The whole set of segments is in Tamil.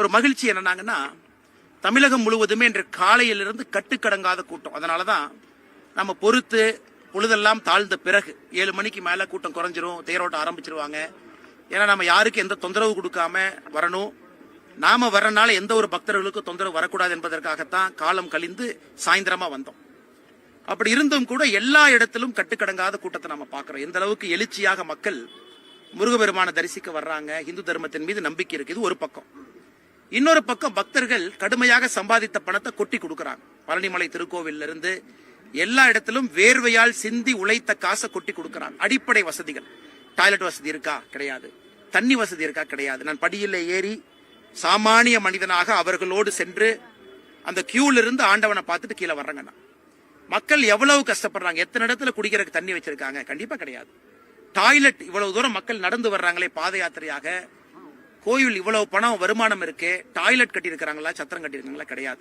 ஒரு மகிழ்ச்சி என்னன்னாங்கன்னா தமிழகம் முழுவதுமே இன்று காலையிலிருந்து கட்டுக்கடங்காத கூட்டம். அதனாலதான் நம்ம பொறுத்து பொழுதெல்லாம் தாழ்ந்த பிறகு ஏழு மணிக்கு மேலே கூட்டம் குறைஞ்சிரும் தேரோட்டம் ஆரம்பிச்சிருவாங்க. ஏன்னா நம்ம யாருக்கு எந்த தொந்தரவு கொடுக்காம வரணும். நாம வரனால எந்த ஒரு பக்தர்களுக்கும் தொந்தரவு வரக்கூடாது என்பதற்காகத்தான் காலம் கழிந்து சாயந்தரமா வந்தோம். அப்படி இருந்தும் கூட எல்லா இடத்திலும் கட்டுக்கடங்காத கூட்டத்தை நம்ம பார்க்குறோம். எந்த அளவுக்கு எழுச்சியாக மக்கள் முருகபெருமான தரிசிக்க வர்றாங்க இந்து தர்மத்தின் மீது நம்பிக்கை இருக்கு இது ஒரு பக்கம். இன்னொரு பக்கம் பக்தர்கள் கடுமையாக சம்பாதித்த பணத்தை கொட்டி கொடுக்கறாங்க. பழனிமலை திருக்கோவில்ல இருந்து எல்லா இடத்திலும் வேர்வையால் சிந்தி உழைத்த காசை கொட்டி கொடுக்கறாங்க. அடிப்படை வசதிகள். டாய்லெட் வசதி இருக்கா? கிடையாது. தண்ணி வசதி இருக்கா? கிடையாது. நான் படியில் ஏறி சாமானிய மனிதனாக அவர்களோடு சென்று அந்த கியூல இருந்து ஆண்டவனை பார்த்துட்டு கீழே வர்றேங்க நான். மக்கள் எவ்வளவு கஷ்டப்படுறாங்க? எத்தனை இடத்துல குடிக்கிறதுக்கு தண்ணி வச்சிருக்காங்க? கண்டிப்பா கிடையாது. டாய்லெட் இவ்வளவு தூரம் மக்கள் நடந்து வர்றாங்களே பாத யாத்திரையாக கோயில் இவ்வளவு பணம் வருமானம் இருக்கு டாய்லெட் கட்டியிருக்கிறாங்களா சத்திரம் கட்டியிருக்காங்களா கிடையாது.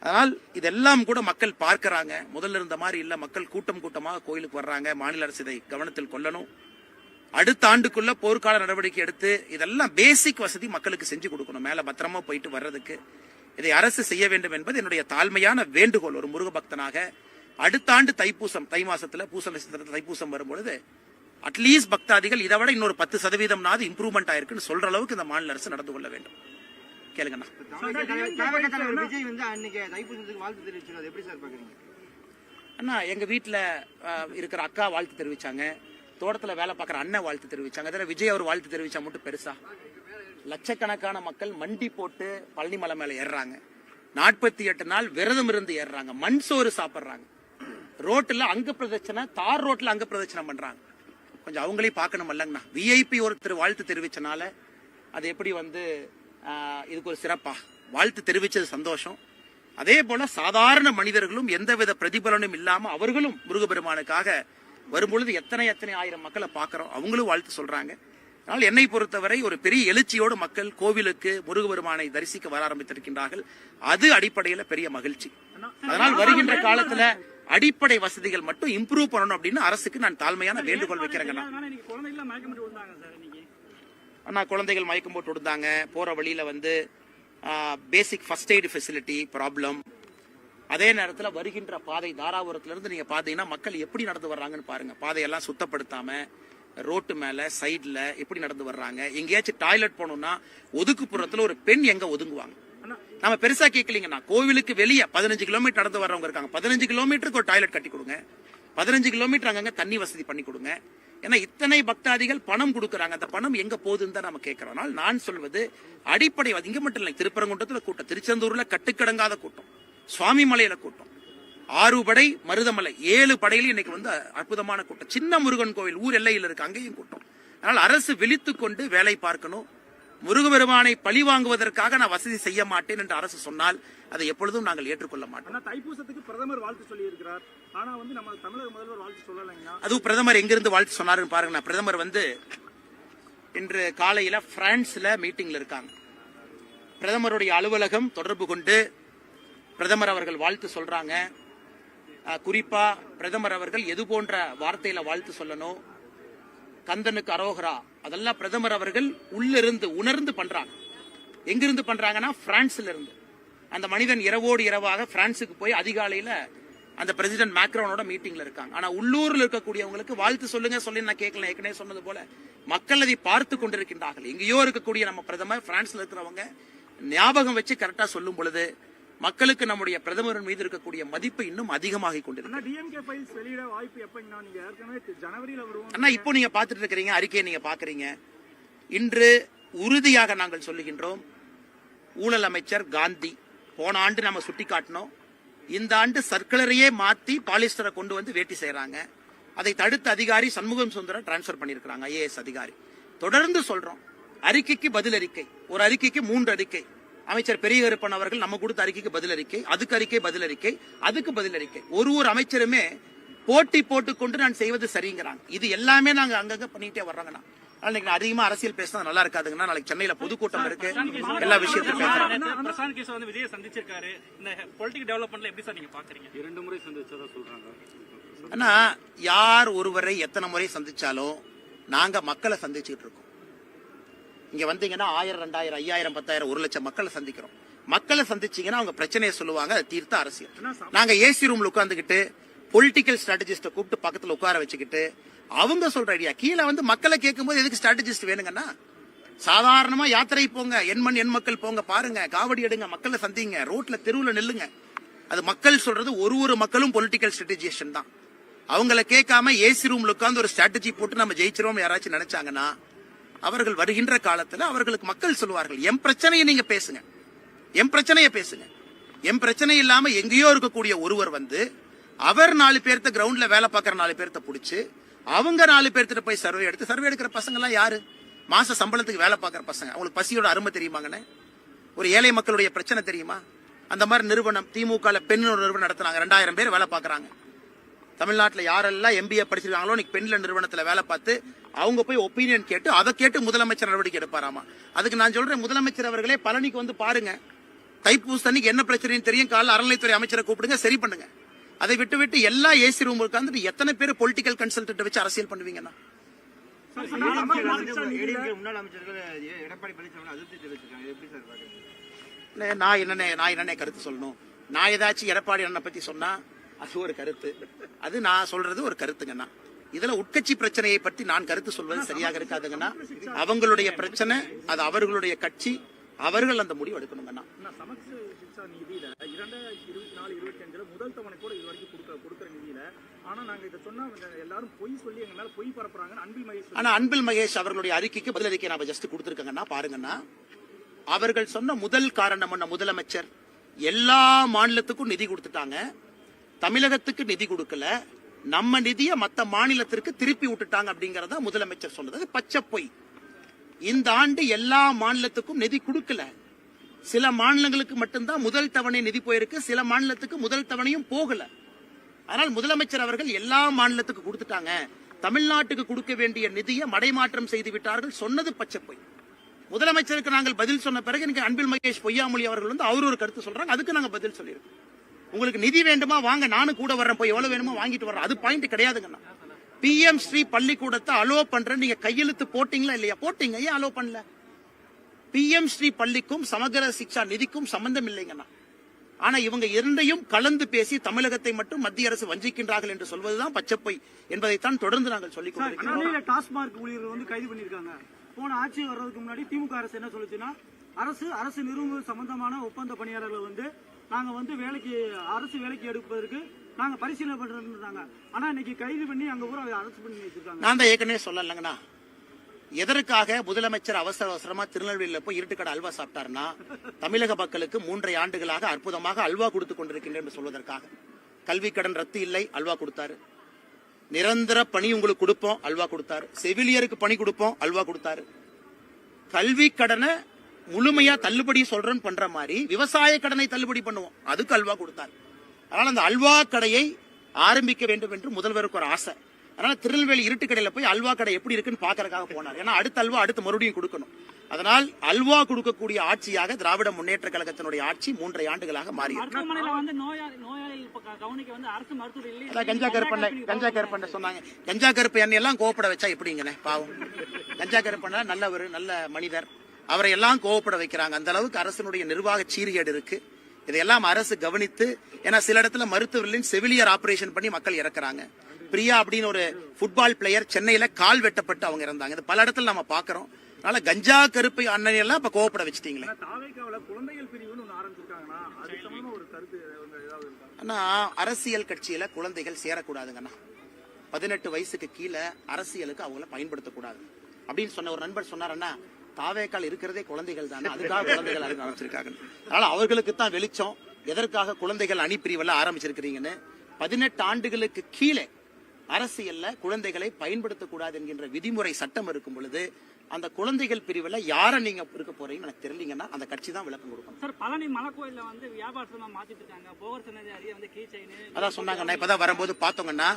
அதனால் இதெல்லாம் கூட மக்கள் பார்க்கிறாங்க. முதல்ல இருந்த மாதிரி இல்ல மக்கள் கூட்டம் கூட்டமாக கோயிலுக்கு வர்றாங்க. மாநில அரசு இதை கவனத்தில் கொள்ளணும். அடுத்த ஆண்டுக்குள்ள போர்க்கால நடவடிக்கை எடுத்து இதெல்லாம் பேசிக் வசதி மக்களுக்கு செஞ்சு கொடுக்கணும். மேல பத்திரமா போயிட்டு வர்றதுக்கு. இதை அரசு செய்ய வேண்டும் என்பது என்னுடைய தாழ்மையான வேண்டுகோள். ஒரு முருக பக்தனாக அடுத்த ஆண்டு தைப்பூசம் தை மாசத்துல பூச நட்சத்திரத்தில் தைப்பூசம் வரும்பொழுது அட்லீஸ்ட் பக்தாதிகள் இதை விட இன்னொரு பத்து சதவீதம்னாவது இம்ப்ரூவ்மெண்ட் ஆயிருக்குன்னு சொல்ற அளவுக்கு இந்த மாநில அரசு நடந்து கொள்ள வேண்டும். கேளுங்கண்ணா. அண்ணா எங்க வீட்டுல இருக்கிற அக்கா வாழ்த்து தெரிவிச்சாங்க. தோட்டத்துல வேலை பார்க்குற அண்ணன் வாழ்த்து தெரிவிச்சாங்க. அதில் விஜய் அவர் வாழ்த்து தெரிவிச்சா மட்டும் பெருசா. லட்சக்கணக்கான மக்கள் மண்டி போட்டு பழனிமலை மேல ஏறுறாங்க. நாற்பத்தி எட்டு நாள் விரதம் இருந்து ஏறுறாங்க. மண் சோறு சாப்பிடுறாங்க. ரோட்டுல அங்க பிரதட்சணை தார் ரோட்ல அங்க பிரதட்சணை பண்றாங்க. கொஞ்சம் அவங்களையும் பார்க்கணும் இல்லைங்கண்ணா விஐபி ஒருத்தர் வாழ்த்து தெரிவிச்சனால அது எப்படி வந்து இதுக்கு ஒரு சிறப்பா. வாழ்த்து தெரிவிச்சது சந்தோஷம். அதே போல சாதாரண மனிதர்களும் எந்தவித பிரதிபலனும் இல்லாம அவர்களும் முருகபெருமானுக்காக வரும்பொழுது எத்தனை எத்தனை ஆயிரம் மக்களை பார்க்கறோம். அவங்களும் வாழ்த்து சொல்றாங்க. அதனால் என்னை பொறுத்தவரை ஒரு பெரிய எழுச்சியோடு மக்கள் கோவிலுக்கு முருகபெருமானை தரிசிக்க வர ஆரம்பித்திருக்கின்றார்கள். அது அடிப்படையில பெரிய மகிழ்ச்சி. அதனால் வருகின்ற காலத்துல அடிப்படை வசதிகள் மட்டும் இம்ப்ரூவ் பண்ணணும் அப்படின்னு அரசுக்கு நான் தாழ்மையான வேண்டுகோள் இன்னைக்கு அண்ணா குழந்தைகள் மயக்கம் போட்டு விடுந்தாங்க போற வழியில வந்து basic first aid facility problem அதே நேரத்துல வருகின்ற பாதை தாராபுரத்துல இருந்து நீங்க பாத்தீங்கன்னா மக்கள் எப்படி நடந்து வர்றாங்கன்னு பாருங்க. பாதையெல்லாம் சுத்தப்படுத்தாம ரோட்டு மேல சைடுல எப்படி நடந்து வர்றாங்க. எங்கேயாச்சும் டாய்லெட் போகணும்னா ஒதுக்குப்புறத்துல ஒரு பெண் எங்க ஒதுங்குவாங்க? நம்ம பெருசா கேட்கலீங்கண்ணா கோவிலுக்கு வெளியே பதினஞ்சு கிலோமீட்டர் நடந்து வர்றவங்க இருக்காங்க. பதினஞ்சு கிலோமீட்டருக்கு ஒரு டாய்லெட் கட்டி கொடுங்க. பதினஞ்சு கிலோமீட்டர் அங்கங்க தண்ணி வசதி பண்ணி கொடுங்க. ஏன்னா இத்தனை பக்தாதிகள் பணம் கொடுக்குறாங்க. அந்த பணம் எங்க போகுதுன்னு தான் நம்ம கேட்கிறோம் நான் சொல்வது அடிப்படை இங்க மட்டும் இல்லை திருப்பரங்குன்றத்துல கூட்டம் திருச்செந்தூர்ல கட்டுக்கடங்காத கூட்டம் சுவாமி மலையில கூட்டம். ஆறு படை மருதமலை ஏழு படையிலும் இன்னைக்கு வந்து அற்புதமான கூட்டம். சின்ன முருகன் கோவில் ஊர் எல்லையில் இருக்கு அங்கேயும் கூட்டம். அதனால் அரசு விழித்து கொண்டு வேலை பார்க்கணும். முருகபெருமானை பழி வாங்குவதற்காக நான் வசதி செய்ய மாட்டேன் என்று அரசு சொன்னால் அதை எப்பொழுதும் நாங்கள் ஏற்றுக்கொள்ள மாட்டோம். தைப்பூசத்துக்கு பிரதமர் வாழ்த்து சொல்லி இருக்கிறார் ஆனா வந்து நம்ம தமிழக முதல்வர் வாழ்த்து சொல்லலைங்கன்னா அதுவும் பிரதமர் எங்கிருந்து வாழ்த்து சொன்னாருன்னு பாருங்க பிரதமர் வந்து இன்று காலையில பிரான்ஸ்ல மீட்டிங்ல இருக்காங்க. பிரதமருடைய அலுவலகம் தொடர்பு கொண்டு பிரதமர் அவர்கள் வாழ்த்து சொல்றாங்க. குறிப்பா பிரதமர் அவர்கள் எது போன்ற வார்த்தையில வாழ்த்து சொல்லணும்? கந்தனுக்கு அரோகரா. அதெல்லாம் பிரதமர் அவர்கள் உள்ளிருந்து உணர்ந்து பண்றாங்க. எங்கிருந்து பண்றாங்கன்னா பிரான்ஸ்ல இருந்து அந்த மனிதன் இரவோடு இரவாக பிரான்சுக்கு போய் அதிகாலையில அந்த பிரசிடென்ட் மேக்ரோனோட மீட்டிங்ல இருக்காங்க. ஆனா உள்ளூர்ல இருக்கக்கூடியவங்களுக்கு வாழ்த்து சொல்லுங்க சொல்லி நான் கேட்கல ஏற்கனவே சொன்னது போல மக்கள் அதை பார்த்து கொண்டிருக்கின்றார்கள். எங்கேயோ இருக்கக்கூடிய நம்ம பிரதமர் பிரான்ஸ்ல இருக்கிறவங்க ஞாபகம் வச்சு கரெக்டா சொல்லும் பொழுது மக்களுக்கு நம்முடைய பிரதமரின் மீது இருக்கக்கூடிய மதிப்பு இன்னும் அதிகமாகிக் கொண்டிருக்கு. ஆனா டிஎம்கே ஃபைல்ஸ் வெளியிட வாய்ப்பு எப்பங்கன்னா நீங்க ஏற்கனவே தி- ஜனவரியில வருவோம். அண்ணா இப்போ நீங்க பார்த்துட்டு இருக்கிறீங்க அறிக்கையை நீங்க பாக்குறீங்க இன்று உறுதியாக நாங்கள் சொல்லுகின்றோம் ஊழல் அமைச்சர் காந்தி போன ஆண்டு நம்ம சுட்டி காட்டினோம். இந்த ஆண்டு சர்க்குலரையே மாத்தி பாலிஸ்டரை கொண்டு வந்து வேட்டி செய்யறாங்க அதை தடுத்த அதிகாரி சண்முகம் சுந்தரம் டிரான்ஸ்பர் பண்ணியிருக்கிறாங்க ஐஏஎஸ் அதிகாரி. தொடர்ந்து சொல்றோம் அறிக்கைக்கு பதில் அறிக்கை ஒரு அறிக்கைக்கு மூன்று அறிக்கை. அமைச்சர் பெரிய கருப்பன் அவர்கள் நம்ம கொடுத்த அறிக்கைக்கு பதில் அறிக்கை அதுக்கு அறிக்கை பதில் அறிக்கை அதுக்கு பதில் அறிக்கை ஒரு ஒரு அமைச்சருமே போட்டி போட்டுக்கொண்டு நான் செய்வது சரிங்கிறாங்க. இது எல்லாமே நாங்க அங்கங்க பண்ணிட்டே வர்றாங்கண்ணா. அதனால இன்னைக்கு நான் அதிகமா அரசியல் பேசினா நல்லா இருக்காதுங்கன்னா நாளைக்கு சென்னையில பொதுக்கூட்டம் இருக்கு. எல்லா விஷயத்தையும் பேசுறேன். பிரசாந்த் கிஷோர் வந்து விஜயை சந்திச்சிருக்காரு. இந்த பொலிட்டிக் டெவலப்மெண்ட்ல எப்படி சார் நீங்க பாக்குறீங்க? இரண்டு முறை சந்திச்சதா சொல்றாங்க. ஆனா யார் ஒருவரை எத்தனை முறை சந்திச்சாலும் நாங்க மக்களை சந்திச்சுட்டு இருக்கோம். இங்க வந்தீங்கன்னா ஆயிரம் ரெண்டாயிரம் ஐயாயிரம் பத்தாயிரம் ஒரு லட்சம் மக்களை சந்திக்கிறோம். மக்களை சந்திச்சீங்கன்னா அவங்க பிரச்சனையை சொல்லுவாங்க அதை தீர்த்த அரசியல். நாங்க ஏசி ரூம்ல உட்காந்துக்கிட்டு பொலிட்டிக்கல் ஸ்ட்ராட்டஜிஸ்ட கூப்பிட்டு பக்கத்துல உட்கார வச்சுக்கிட்டு அவங்க சொல்ற ஐடியா கீழே வந்து மக்களை கேட்கும்போது எதுக்கு ஸ்ட்ராட்டஜிஸ்ட் வேணுங்கன்னா? சாதாரணமா யாத்திரை போங்க எண் மண் எண் மக்கள் போங்க பாருங்க காவடி எடுங்க மக்களை சந்திங்க ரோட்ல தெருவுல நில்லுங்க. அது மக்கள் சொல்றது ஒரு ஒரு மக்களும் பொலிட்டிக்கல் ஸ்ட்ராட்டஜிஸ்டன் தான். அவங்கள கேட்காம ஏசி ரூம்ல உட்கார்ந்து ஒரு ஸ்ட்ராட்டஜி போட்டு நம்ம ஜெயிச்சிரோம் யாராச்சும் நினைச்சாங்கன்னா அவர்கள் வருகின்ற காலத்துல அவர்களுக்கு மக்கள் சொல்லுவார்கள் என் பிரச்சனையை நீங்க பேசுங்க. என் பிரச்சனையை பேசுங்க. என் பிரச்சனை இல்லாம எங்கேயோ இருக்கக்கூடிய ஒருவர் வந்து அவர் நாலு பேர்த்த கிரவுண்ட்ல வேலை பார்க்கற நாலு பேர்த்த புடிச்சு அவங்க நாலு பேர்த்திட்ட போய் சர்வே எடுத்து சர்வே எடுக்கிற பசங்க எல்லாம் யாரு? மாச சம்பளத்துக்கு வேலை பார்க்கற பசங்க. அவங்களுக்கு பசியோட அருமை தெரியுமாங்கண்ணே? ஒரு ஏழை மக்களுடைய பிரச்சனை தெரியுமா? அந்த மாதிரி நிறுவனம் திமுக பெண் ஒரு நிறுவனம் நடத்துனாங்க. ரெண்டாயிரம் பேர் வேலை பார்க்கறாங்க. தமிழ்நாட்டில் யாரெல்லாம் எம்பிஏ படிச்சிருக்காங்களோ இன்னைக்கு பெண்ல நிறுவனத்துல வேலை பார்த்து அவங்க போய் ஒப்பீனியன் கேட்டு அதை கேட்டு முதலமைச்சர் நடவடிக்கை எடுப்பாராமா? அதுக்கு நான் சொல்றேன் முதலமைச்சர் அவர்களே பழனிக்கு வந்து பாருங்க. தைப்பூச அன்னைக்கு என்ன பிரச்சனைன்னு தெரியும்? காலைல அறநிலைத்துறை அமைச்சரை கூப்பிடுங்க சரி பண்ணுங்க. அதை விட்டு விட்டு எல்லா ஏசி ரூம் உட்காந்துட்டு எத்தனை பேர் பொலிட்டிக்கல் கன்சல்டன்ட் வச்சு அரசியல் பண்ணுவீங்கன்னா? நான் என்னென்ன நான் என்னென்ன கருத்து சொல்லணும்? நான் ஏதாச்சும் எடப்பாடி அண்ணனை பத்தி சொன்னா அது ஒரு கருத்து. அது நான் சொல்றது ஒரு கருத்துங்கண்ணா இதுல உட்கட்சி பிரச்சனையை பற்றி நான் கருத்து சொல்வது சரியாக இருக்காதுங்கண்ணா. அவங்களுடைய பிரச்சனை அது அவர்களுடைய கட்சி அவர்கள் அந்த முடிவு எடுக்கணுங்கண்ணா. முதல் தவணை கூட இது வரைக்கும் கொடுக்க கொடுக்குற நிதியில. ஆனா நாங்க இதை சொன்னா எல்லாரும் பொய் சொல்லி எங்க மேல பொய் பரப்புறாங்கன்னு அன்பில் மகேஷ் சொல்லி- ஆனா அன்பில் மகேஷ் அவர்களுடைய அறிக்கைக்கு பதில் அறிக்கை நான் ஜஸ்ட் கொடுத்துருக்கேங்கண்ணா பாருங்கண்ணா. அவர்கள் சொன்ன முதல் காரணம் என்ன முதலமைச்சர்? எல்லா மாநிலத்துக்கும் நிதி கொடுத்துட்டாங்க. தமிழகத்துக்கு நிதி கொடுக்கல. நம்ம நிதியை மற்ற மாநிலத்திற்கு திருப்பி விட்டுட்டாங்க அப்படிங்கறத முதலமைச்சர் சொன்னது பச்சை பொய். இந்த ஆண்டு எல்லா மாநிலத்துக்கும் நிதி கொடுக்கல. சில மாநிலங்களுக்கு மட்டும்தான் முதல் தவணை நிதி போயிருக்கு. சில மாநிலத்துக்கு முதல் தவணையும் போகல. ஆனால் முதலமைச்சர் அவர்கள் எல்லா மாநிலத்துக்கு கொடுத்துட்டாங்க. தமிழ்நாட்டுக்கு கொடுக்க வேண்டிய நிதியை மடைமாற்றம் செய்து விட்டார்கள் சொன்னது பச்சை பொய். முதலமைச்சருக்கு நாங்கள் பதில் சொன்ன பிறகு இன்னைக்கு அன்பில் மகேஷ் பொய்யாமொழி அவர்கள் வந்து அவர் ஒரு கருத்து சொல்றாங்க. அதுக்கு நாங்கள் பதில் சொல்லியிருக்கோம். உங்களுக்கு நிதி வேண்டுமா வாங்க நானும் கூட வர்றேன் போய் எவ்வளவு வேணுமோ வாங்கிட்டு வர்றேன். அது பாயிண்ட் கிடையாதுங்கண்ணா பிஎம் ஸ்ரீ பள்ளிக்கூடத்தை அலோ பண்றேன் நீங்க கையெழுத்து போட்டீங்களா இல்லையா? போட்டீங்க ஏன் அலோ பண்ணல? பிஎம் ஸ்ரீ பள்ளிக்கும் சமகர சிக்ஷா நிதிக்கும் சம்பந்தம் இல்லைங்கண்ணா ஆனா இவங்க இரண்டையும் கலந்து பேசி தமிழகத்தை மட்டும் மத்திய அரசு வஞ்சிக்கின்றார்கள் என்று சொல்வதுதான் பச்சைப்பொய் என்பதைத்தான் தொடர்ந்து நாங்கள் சொல்லிக் கொண்டிருக்கிறோம். டாஸ்மாக் ஊழியர்கள் வந்து கைது பண்ணிருக்காங்க போன ஆட்சி வர்றதுக்கு முன்னாடி திமுக அரசு என்ன சொல்லுச்சுன்னா அரசு அரசு நிறுவனம் சம்பந்தமான ஒப்பந்த பணியாளர்களை வந்து நாங்கள் வந்து வேலைக்கு அரசு வேலைக்கு எடுப்பதற்கு நாங்கள் பரிசீலனை பண்றோம்ன்றாங்க. ஆனால் இன்னைக்கு கைது பண்ணி அங்கே ஊரை அரசு பண்ணி வச்சிருக்காங்க. நான் தான் ஏற்கனவே சொல்லலைங்கண்ணா. எதற்காக முதலமைச்சர் அவசர அவசரமா திருநெல்வேலியில போய் இருட்டுக்கடை அல்வா சாப்பிட்டாருன்னா தமிழக மக்களுக்கு மூன்றை ஆண்டுகளாக அற்புதமாக அல்வா கொடுத்து கொண்டிருக்கின்றேன் என்று சொல்வதற்காக. கல்வி கடன் ரத்து இல்லை அல்வா கொடுத்தாரு. நிரந்தர பணி உங்களுக்கு கொடுப்போம் அல்வா கொடுத்தாரு. செவிலியருக்கு பணி கொடுப்போம் அல்வா கொடுத்தாரு. கல்வி கடனை முழுமையா தள்ளுபடி சொல்றேன்னு பண்ற மாதிரி விவசாய கடனை தள்ளுபடி பண்ணுவோம். அதுக்கு அல்வா கொடுத்தாரு. அதனால அந்த அல்வா கடையை ஆரம்பிக்க வேண்டும் என்று முதல்வருக்கு ஒரு ஆசை. அதனால திருநெல்வேலி இருட்டு கடையில போய் அல்வா கடை எப்படி இருக்குன்னு பாக்குறதுக்காக போனார். ஏன்னா அடுத்த அல்வா அடுத்து மறுபடியும் கொடுக்கணும். அதனால் அல்வா கொடுக்கக்கூடிய ஆட்சியாக திராவிட முன்னேற்ற கழகத்தினுடைய ஆட்சி மூன்றை ஆண்டுகளாக அதான் கஞ்சா கருப்பண்ண கஞ்சா கருப்பண்ண சொன்னாங்க. கஞ்சா கருப்பு எண்ணெய் எல்லாம் கோவப்பட வச்சா எப்படிங்கண்ணே? பாவம். கஞ்சா கருப்பண்ண நல்லவர் நல்ல மனிதர். அவரை எல்லாம் கோவப்பட வைக்கிறாங்க. அந்த அளவுக்கு அரசினுடைய நிர்வாக சீர்கேடு இருக்கு. இதையெல்லாம் அரசு கவனித்து ஏன்னா சில இடத்துல மருத்துவர்களின் செவிலியர் ஆபரேஷன் பண்ணி மக்கள் இறக்குறாங்க. பிரியா அப்படின்னு ஒரு ஃபுட்பால் பிளேயர் சென்னையில கால் வெட்டப்பட்டு அவங்க இறந்தாங்க. இது பல இடத்துல நம்ம பாக்குறோம். அதனால கஞ்சா கருப்பு அண்ணன் எல்லாம் இப்ப கோவப்பட வச்சுட்டீங்களே. ஆனா அரசியல் கட்சியில குழந்தைகள் சேரக்கூடாதுங்கண்ணா. பதினெட்டு வயசுக்கு கீழே அரசியலுக்கு அவங்கள பயன்படுத்தக்கூடாது. அப்படின்னு சொன்ன ஒரு நண்பர் சொன்னாரண்ணா தாவேக்கால் இருக்கிறதே குழந்தைகள் தானே? அதுக்காக குழந்தைகள் அதுக்கு ஆரம்பிச்சிருக்காங்க. அதனால அவர்களுக்கு தான் வெளிச்சம். எதற்காக குழந்தைகள் அணிப்பிரிவெல்லாம் ஆரம்பிச்சிருக்கிறீங்கன்னு? பதினெட்டு ஆண்டுகளுக்கு கீழே அரசியல்ல குழந்தைகளை பயன்படுத்தக்கூடாது என்கின்ற விதிமுறை சட்டம் இருக்கும் பொழுது அந்த குழந்தைகள் பிரிவுல யாரை நீங்க இருக்க போறீங்கன்னு எனக்கு தெரியலீங்கன்னா அந்த கட்சி தான் விளக்கம் கொடுக்கணும். சார் பழனி மலைக்கோயில்ல வந்து வியாபாரத்தமா மாத்திட்டு இருக்காங்க போகர் சன்னதி அருகே வந்து கீ செயின் அதான் சொன்னாங்கண்ணா இப்பதான் வரும்போது பார்த்தோங்கன்னா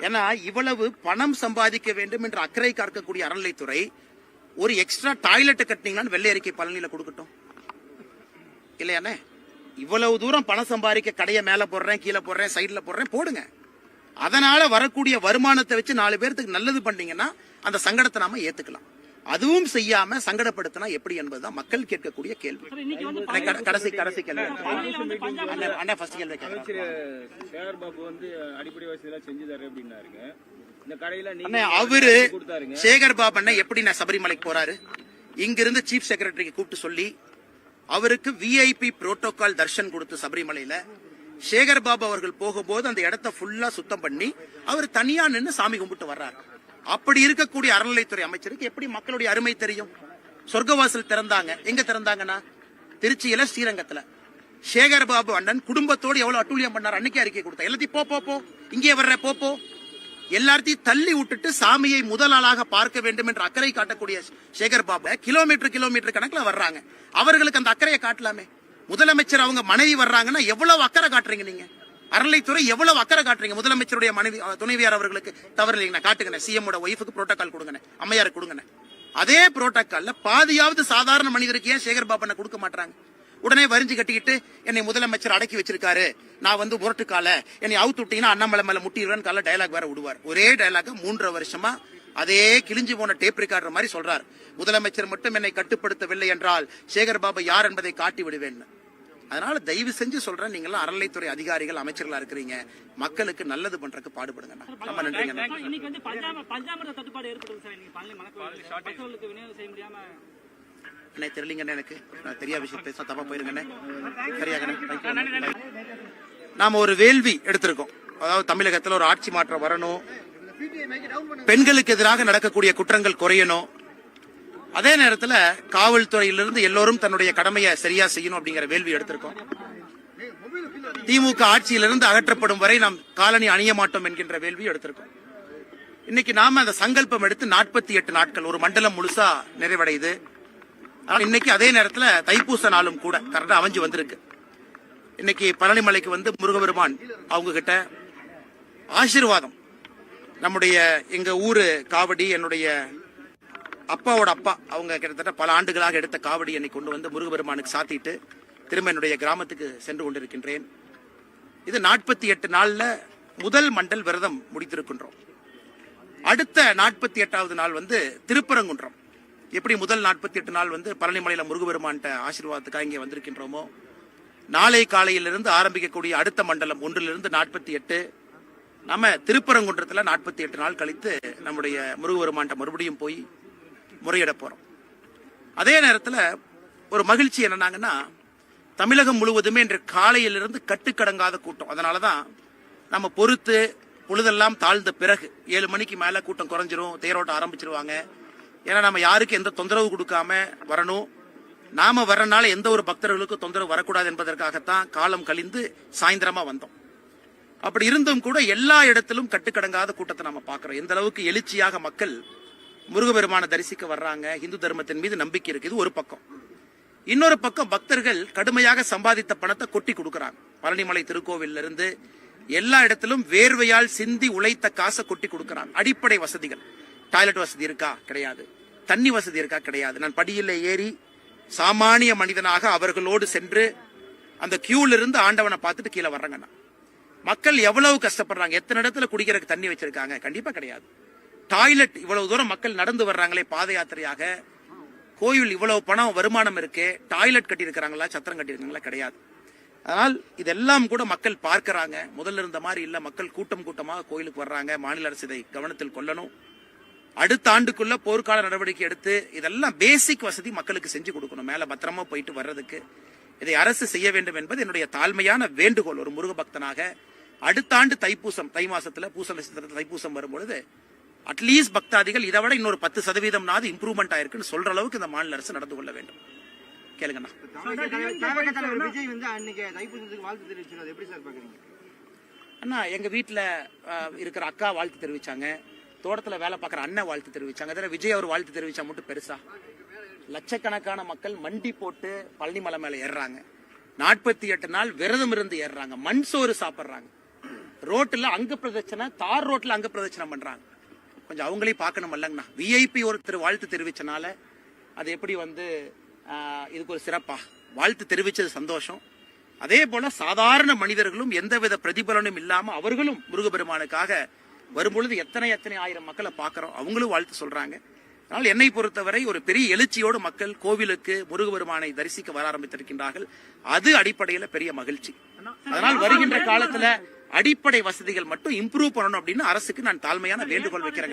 ஏன்னா இவ்வளவு பணம் சம்பாதிக்க வேண்டும் என்ற அக்கறை காக்கக்கூடிய அறநிலைத்துறை ஒரு எக்ஸ்ட்ரா டாய்லெட் கட்டினீங்களான்னு வெள்ளை அறிக்கை பழனியில கொடுக்கட்டும். இல்லையாண்ணே? இவ்வளவு தூரம் பணம் சம்பாதிக்க கடையை மேல போடுறேன் கீழே போடுறேன் சைடுல போடுறேன் போடுங்க. அதனால வரக்கூடிய வருமானத்தை வச்சு நாலு பேர்த்துக்கு நல்லது பண்ணீங்கன்னா அந்த சங்கடத்தை நாம ஏத்துக்கலாம். அதுவும் செய்யாம சங்கடப்படுத்தினா எப்படி என்பதுதான் மக்கள் கேட்கக்கூடிய கேள்வி. கடைசி கடைசி கேள்வி. அண்ணே, அண்ணே ஃபர்ஸ்ட் கேள்வி கேட்கறேன். சேகர் பாபு வந்து அடிப்படை வசதி எல்லாம் செஞ்சு தரேன் அப்படின்னாருங்க. அவரு சேகர் பாபு அண்ணன் எப்படி நான் சபரிமலைக்கு போறாரு? இங்கிருந்து சீஃப் செக்ரட்டரிக்கு கூப்பிட்டு சொல்லி அவருக்கு விஐபி புரோட்டோகால் தர்ஷன் கொடுத்து சபரிமலையில சேகர் பாபு அவர்கள் போகும்போது அந்த இடத்த ஃபுல்லா சுத்தம் பண்ணி அவர் தனியா நின்னு சாமி கும்பிட்டு வர்றாரு. அப்படி இருக்கக்கூடிய அறநிலைத்துறை அமைச்சருக்கு எப்படி மக்களுடைய அருமை தெரியும்? சொர்க்கவாசல் திறந்தாங்க. எங்க திறந்தாங்கன்னா? திருச்சியில ஸ்ரீரங்கத்துல. சேகர் பாபு அண்ணன் குடும்பத்தோடு எவ்வளவு அட்டூழியம் பண்ணார்? அன்னைக்கு அறிக்கை கொடுத்தா. எல்லாத்தையும் போ போ இங்கே வர்ற போ. எல்லாத்தையும் தள்ளி விட்டுட்டு சாமியை முதல் ஆளாக பார்க்க வேண்டும் என்ற அக்கறை காட்டக்கூடிய சேகர் பாபு கிலோமீட்டர் கிலோமீட்டர் கணக்கில் வர்றாங்க. அவர்களுக்கு அந்த அக்கறையை காட்டலாமே. முதலமைச்சர் அவங்க மனைவி வர்றாங்கன்னா எவ்வளவு அக்கறை காட்டுறீங்க நீங்க? அறநிலைத்துறை எவ்வளவு அக்கறை காட்டுறீங்க? முதலமைச்சருடைய மனைவி துணைவியார் அவர்களுக்கு தவறு இல்லைங்கண்ணா காட்டுங்கண்ணே சிஎம் ஓட ஒய்ஃபுக்கு புரோட்டோகால் கொடுங்கண்ணே அம்மையாருக்கு கொடுங்கண்ணே அதே புரோட்டோகால்ல பாதியாவது சாதாரண மனிதருக்கு ஏன் சேகர் பாபண்ண கொடுக்க மாட்டாங்க உடனே வரிஞ்சு கட்டிக்கிட்டு என்னை முதலமைச்சர் அடக்கி வச்சிருக்காரு. நான் வந்து முரட்டுக்கால என்னை அவுத்து விட்டீங்கன்னா அண்ணாமலை மேல முட்டிடுவேன் கால டயலாக் வேற விடுவார். ஒரே டயலாக மூன்றரை வருஷமா அதே கிழிஞ்சு போன டேப் ரெக்கார்டர் மாதிரி சொல்றார். முதலமைச்சர் மட்டும் என்னை கட்டுப்படுத்தவில்லை என்றால் சேகர் பாபு யார் என்பதை காட்டி விடுவேன். அதனால தயவு செஞ்சு சொல்றேன் நீங்க எல்லாம் அறநிலைத்துறை அதிகாரிகள் அமைச்சர்களா இருக்கிறீங்க. மக்களுக்கு நல்லது பண்றதுக்கு பாடுபடுங்க ரொம்ப நன்றிங்க அண்ணே தெரியலங்கண்ணே எனக்கு. நான் தெரியாத விஷயம் பேச தப்பா போயிருங்கண்ணே. சரியாகண்ணே. நாம் நாம ஒரு வேள்வி எடுத்திருக்கோம். அதாவது தமிழகத்துல ஒரு ஆட்சி மாற்றம் வரணும். பெண்களுக்கு எதிராக நடக்கக்கூடிய குற்றங்கள் குறையணும். அதே நேரத்துல காவல்துறையிலிருந்து எல்லோரும் தன்னுடைய கடமையை சரியா செய்யணும் அப்படிங்கிற வேள்வி எடுத்திருக்கோம். திமுக ஆட்சியிலிருந்து அகற்றப்படும் வரை நாம் காலனி அணிய மாட்டோம் என்கின்ற வேள்வி எடுத்திருக்கோம். இன்னைக்கு நாம அந்த சங்கல்பம் எடுத்து நாற்பத்தி எட்டு நாட்கள் ஒரு மண்டலம் முழுசா நிறைவடையுது. ஆனால் இன்னைக்கு அதே நேரத்தில் தைப்பூச நாளும் கூட கரெக்டாக அமைஞ்சு வந்திருக்கு. இன்னைக்கு பழனிமலைக்கு வந்து முருகபெருமான் அவங்க கிட்ட ஆசீர்வாதம். நம்முடைய எங்க ஊரு காவடி என்னுடைய அப்பாவோட அப்பா அவங்க கிட்டத்தட்ட பல ஆண்டுகளாக எடுத்த காவடி என்னை கொண்டு வந்து முருகபெருமானுக்கு சாத்திட்டு திரும்ப என்னுடைய கிராமத்துக்கு சென்று கொண்டிருக்கின்றேன். இது நாற்பத்தி எட்டு நாளில் முதல் மண்டல் விரதம் முடித்திருக்கின்றோம். அடுத்த நாற்பத்தி எட்டாவது நாள் வந்து திருப்பரங்குன்றம். எப்படி முதல் நாற்பத்தி எட்டு நாள் வந்து பழனிமலையில் முருகபெருமான்கிட்ட ஆசீர்வாதத்துக்காக இங்கே வந்திருக்கின்றோமோ நாளை காலையிலிருந்து ஆரம்பிக்கக்கூடிய அடுத்த மண்டலம் ஒன்றிலிருந்து நாற்பத்தி எட்டு நம்ம திருப்பரங்குன்றத்தில் நாற்பத்தி எட்டு நாள் கழித்து நம்முடைய முருகபெருமான்கிட்ட மறுபடியும் போய் முறையிட போகிறோம் அதே நேரத்தில் ஒரு மகிழ்ச்சி என்னன்னாங்கன்னா தமிழகம் முழுவதுமே இன்று காலையிலிருந்து கட்டுக்கடங்காத கூட்டம். அதனாலதான் நம்ம பொறுத்து பொழுதெல்லாம் தாழ்ந்த பிறகு ஏழு மணிக்கு மேலே கூட்டம் குறைஞ்சிரும் தேரோட்டம் ஆரம்பிச்சிருவாங்க. ஏன்னா நம்ம யாருக்கு எந்த தொந்தரவு கொடுக்காம வரணும்? நாம வரனால எந்த ஒரு பக்தர்களுக்கும் தொந்தரவு வரக்கூடாது என்பதற்காகத்தான் காலம் கழிந்து சாயந்தரமா வந்தோம். அப்படி இருந்தும் கூட எல்லா இடத்திலும் கட்டுக்கடங்காத கூட்டத்தை நம்ம பார்க்கிறோம். எந்த அளவுக்கு எழுச்சியாக மக்கள் முருகபெருமான தரிசிக்க வர்றாங்க இந்து தர்மத்தின் மீது நம்பிக்கை இருக்கு இது ஒரு பக்கம். இன்னொரு பக்கம் பக்தர்கள் கடுமையாக சம்பாதித்த பணத்தை கொட்டி கொடுக்கறாங்க. பழனிமலை திருக்கோவில்ல இருந்து எல்லா இடத்திலும் வேர்வையால் சிந்தி உழைத்த காசை கொட்டி கொடுக்கறாங்க. அடிப்படை வசதிகள். டாய்லெட் வசதி இருக்கா? கிடையாது. தண்ணி வசதி இருக்கா? கிடையாது. நான் படியில் ஏறி சாமானிய மனிதனாக அவர்களோடு சென்று அந்த கியூல இருந்து ஆண்டவனை பார்த்துட்டு கீழே வர்றாங்கண்ணா நான். மக்கள் எவ்வளவு கஷ்டப்படுறாங்க? எத்தனை இடத்துல குடிக்கிறதுக்கு தண்ணி வச்சிருக்காங்க? கண்டிப்பா கிடையாது. டாய்லெட் இவ்வளவு தூரம் மக்கள் நடந்து வர்றாங்களே பாத யாத்திரையாக. கோயில் இவ்வளவு பணம் வருமானம் இருக்கு. டாய்லெட் கட்டியிருக்கிறாங்களா? சத்திரம் கட்டியிருக்காங்களா கிடையாது. அதனால் இதெல்லாம் கூட மக்கள் பார்க்கறாங்க. முதல்ல இருந்த மாதிரி இல்ல. மக்கள் கூட்டம் கூட்டமாக கோயிலுக்கு வர்றாங்க. மாநில அரசு இதை கவனத்தில் கொள்ளணும். அடுத்த ஆண்டுக்குள்ள போர்க்கால நடவடிக்கை எடுத்து இதெல்லாம் பேசிக் வசதி மக்களுக்கு செஞ்சு கொடுக்கணும். மேல பத்திரமா போயிட்டு வர்றதுக்கு. இதை அரசு செய்ய வேண்டும் என்பது என்னுடைய தாழ்மையான வேண்டுகோள். ஒரு முருக பக்தனாக அடுத்த ஆண்டு தைப்பூசம் தை மாசத்துல பூச நட்சத்திரத்தில் தைப்பூசம் வரும்பொழுது அட்லீஸ்ட் பக்தாதிகள் இதை விட இன்னொரு பத்து சதவீதம் நாது இம்ப்ரூவ்மெண்ட் ஆயிருக்குன்னு சொல்ற அளவுக்கு இந்த மாநில அரசு நடந்து கொள்ள வேண்டும். கேளுங்கண்ணா. அண்ணா எங்க வீட்டுல இருக்கிற அக்கா வாழ்த்து தெரிவிச்சாங்க. தோட்டத்தில் வேலை பார்க்குற அண்ணன் வாழ்த்து தெரிவிச்சாங்க. அதில் விஜய் அவர் வாழ்த்து தெரிவிச்சா மட்டும் பெருசா? லட்சக்கணக்கான மக்கள் மண்டி போட்டு பழனி மலை மேலே ஏறுறாங்க. நாற்பத்தி எட்டு நாள் விரதம் இருந்து ஏறுறாங்க. மண் சோறு சாப்பிட்றாங்க. ரோட்டில் அங்க பிரதட்சணை தார் ரோட்டில் அங்க பிரதட்சணை பண்றாங்க. கொஞ்சம் அவங்களையும் பார்க்கணும் இல்லைங்கண்ணா. விஐபி ஒருத்தர் வாழ்த்து தெரிவிச்சனால அது எப்படி வந்து இதுக்கு ஒரு சிறப்பா? வாழ்த்து தெரிவிச்சது சந்தோஷம். அதே போல சாதாரண மனிதர்களும் எந்தவித பிரதிபலனும் இல்லாம அவர்களும் முருகபெருமானுக்காக வரும்பொழுது எத்தனை எத்தனை ஆயிரம் மக்களை பார்க்குறோம்? அவங்களும் வாழ்த்து சொல்றாங்க. அதனால் என்னை பொறுத்தவரை ஒரு பெரிய எழுச்சியோடு மக்கள் கோவிலுக்கு முருகபெருமானை தரிசிக்க வர ஆரம்பித்திருக்கின்றார்கள். அது அடிப்படையில பெரிய மகிழ்ச்சி. அதனால் வருகின்ற காலத்துல அடிப்படை வசதிகள் மட்டும் இம்ப்ரூவ் பண்ணணும் அப்படின்னு அரசுக்கு நான் தாழ்மையான வேண்டுகோள் வைக்கிறேன்.